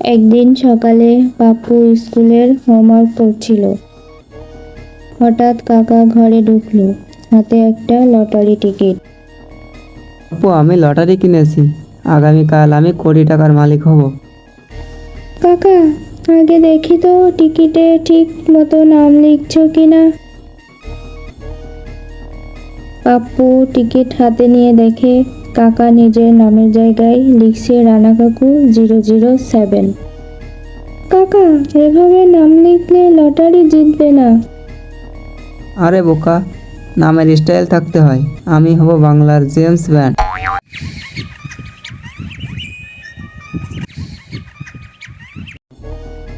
একদিন সকালে পাপ্পু স্কুলের হোমওয়ার্ক করছিল। হঠাৎ কাকা ঘরে ঢুকলো হাতে একটা লটারি টিকিট আপু আমি লটারি কিনেছি। আগামীকাল আমি কোটি টাকার মালিক হব। কাকা আগে দেখি তো টিকিটে ঠিক মতো নাম লিখছো কিনা। পাপ্পু টিকিট হাতে নিয়ে দেখে কাকা নিজের নামের জায়গায় লিখছে রানা কাকু জিরো জিরো সেভেন। কাকা এভাবে নাম লিখলে লটারি জিতবে না। আরে বোকা নামের স্টাইল থাকতে হয়। আমি হব বাংলার জেমস ব্যান্ড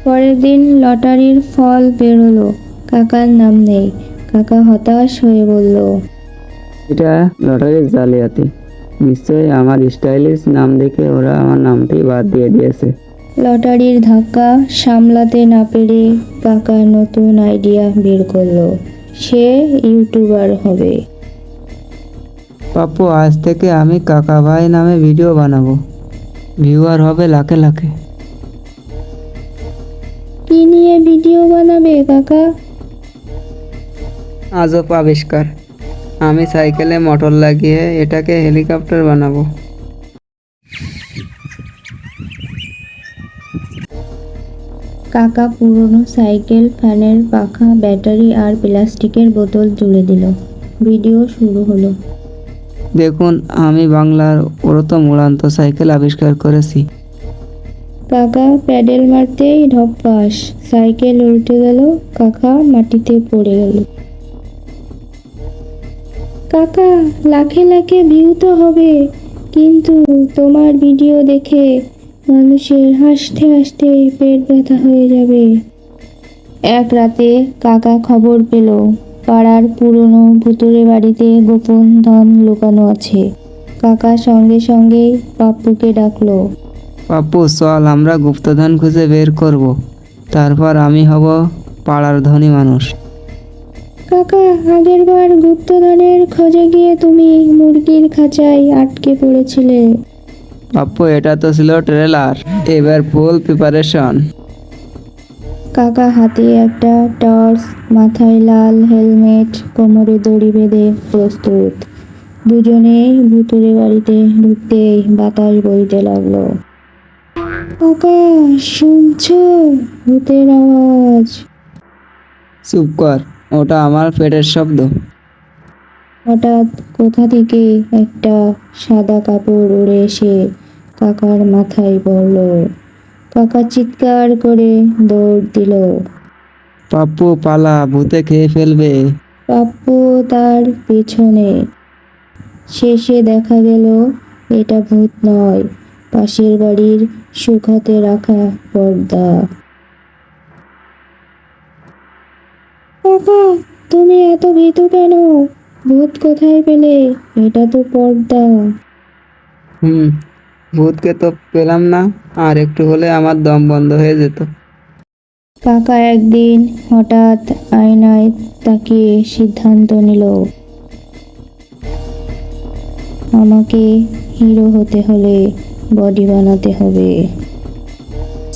পরের দিন লটারির ফল বেরোলো। কাকার নাম নেই। কাকা হতাশ হয়ে বলল এটা লটারির জালিয়াতি। নিশ্চয়ই আমার স্টাইলিশ নাম দেখে ওরা আমার নামটি বাদ দিয়ে দিয়েছে। লটারির ধাক্কা সামলাতে না পেরে কাকা নতুন আইডিয়া বের করল। সে ইউটিউবার হবে। পাপ্পু আজ থেকে আমি কাকা ভাই নামে ভিডিও বানাবো। ভিউয়ার হবে লাখে লাখে। কি নিয়ে ভিডিও বানাবে কাকা? আজব আবিষ্কার। আমি সাইকেলে মোটর লাগিয়ে এটাকে হেলিকপ্টার বানাবো। কাকা পুরনো সাইকেল ফ্যানের পাখা ব্যাটারি আর প্লাস্টিকের বোতল জুড়ে দিল। ভিডিও শুরু হলো। দেখুন আমি বাংলার প্রথম উড়ান্ত সাইকেল আবিষ্কার করেছি। কাকা প্যাডেল মারতেই ধপ্পাস সাইকেল উল্টে গেল কাকা মাটিতে পড়ে গেল। কাকা লাখে লাখে ভিউ তো হবে। কিন্তু তোমার ভিডিও দেখে মানুষের হাসতে হাসতে পেট ব্যথা হয়ে যাবে। এক রাতে কাকা খবর পেল, পাড়ার পুরনো ভুতুরে বাড়িতে গোপন ধন লুকানো আছে। কাকা সঙ্গে সঙ্গে পাপ্পুকে ডাকলো, পাপ্পু, চল, আমরা গুপ্তধন খুঁজে বের করব। তারপর আমি হব পাড়ার ধনী মানুষ। কাকা আগের বার গুপ্তধনের খোঁজে গিয়ে তুমি মুরগির খাঁচায় আটকে পড়েছিলে। পাপ্পু এটা তো ছিল ট্রেলার। এবার ফুল প্রিপারেশন। কাকা হাতে একটা টর্চ মাথায় লাল হেলমেট কোমরে দড়ি বেঁধে প্রস্তুত। দুজনেই ভুতুরে বাড়িতে ঢুকতেই বাতাস বইতে লাগল। কাকা শুনছো ভূতের আওয়াজ? চুপ কর। ওটা আমার পেটের শব্দ। হঠাৎ কোথা থেকে একটা সাদা কাপড় উড়ে এসে কাকার মাথায় পড়ল। কাকা চিৎকার করে দৌড় দিল। পাপ্পু পালা ভূতে খেয়ে ফেলবে। পাপ্পু তার পেছনে। শেষে দেখা গেল এটা ভূত নয় পাশের বাড়ির শুকাতে রাখা পর্দা। কাকা তুমি এত ভীতু কেন? ভূত কোথায় পেলে? এটা তো পর্দা। হুম ভূতকে তো পেলাম না আর একটু হলে আমার দম বন্ধ হয়ে যেত। কাকা একদিন হঠাৎ আয়নায় তাকিয়ে সিদ্ধান্ত নিল আমাকে হিরো হতে হলে বডি বানাতে হবে।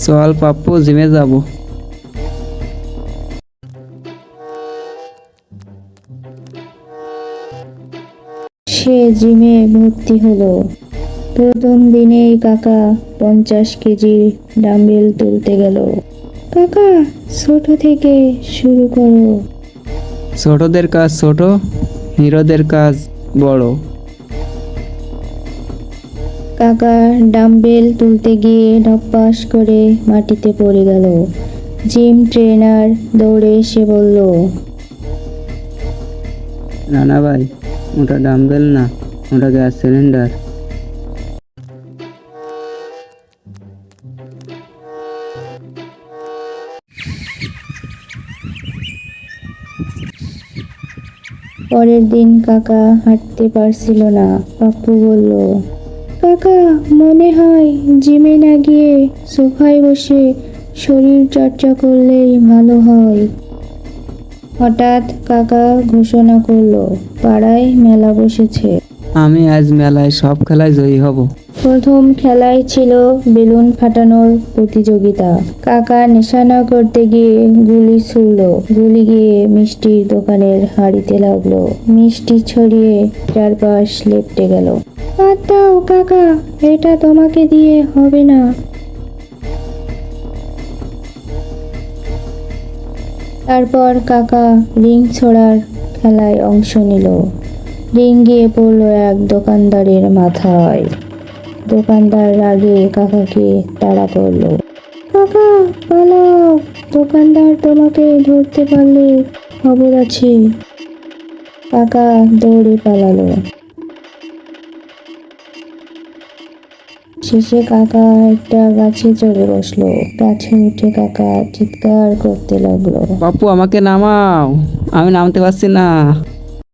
চল পাপ্পু জিমে যাব। সে জিমে ভর্তি হলো। প্রথম দিনেই কাকা পঞ্চাশ কেজি ডাম্বেল তুলতে গেল। কাকা ছোট থেকে শুরু করো। ছোটদের কাজ ছোট হিরোদের কাজ বড়। কাকা ডাম্বেল তুলতে গিয়ে ধপ্পাস করে মাটিতে পড়ে গেল। জিম ট্রেনার দৌড়ে এসে বলল রানা ভাই ওটা ডাম্বেল না, ওটা গ্যাস সিলিন্ডার। পরের দিন কাকা হাঁটতে পারছিল না। পাপ্পু বলল, কাকা, মনে হয় জিমে না গিয়ে সোফায় বসে শরীর চর্চা করলেই ভালো হয়। হঠাৎ কাকা ঘোষণা করল পাড়ায় মেলা বসেছে। আমি আজ মেলায় সব খেলায় জয়ী হব। প্রথম খেলায় ছিল বেলুন ফাটানোর প্রতিযোগিতা। কাকা নিশানা করতে গিয়ে গুলি ছুড়ল। গুলি গিয়ে মিষ্টির দোকানের হাড়িতে লাগল। মিষ্টি ছড়িয়ে চারপাশ লেপটে গেল। বাদ দাও কাকা এটা তোমাকে দিয়ে হবে না। তারপর কাকা রিং ছোড়ার খেলায় অংশ নিল। রিং গিয়ে পড়ল এক দোকানদারের মাথায়। দোকানদার রাগে কাকাকে তাড়া করল। কাকা, পালাও, দোকানদার তোমাকে ধরতে পারলে খবর আছে। কাকা দৌড়ে পালালো। শেষে কাকা একটা গাছে চড়ে বসল। গাছে উঠে কাকা চিৎকার করতে লাগল। বাপু, আমাকে নামাও। আমি নামতে পারছি না।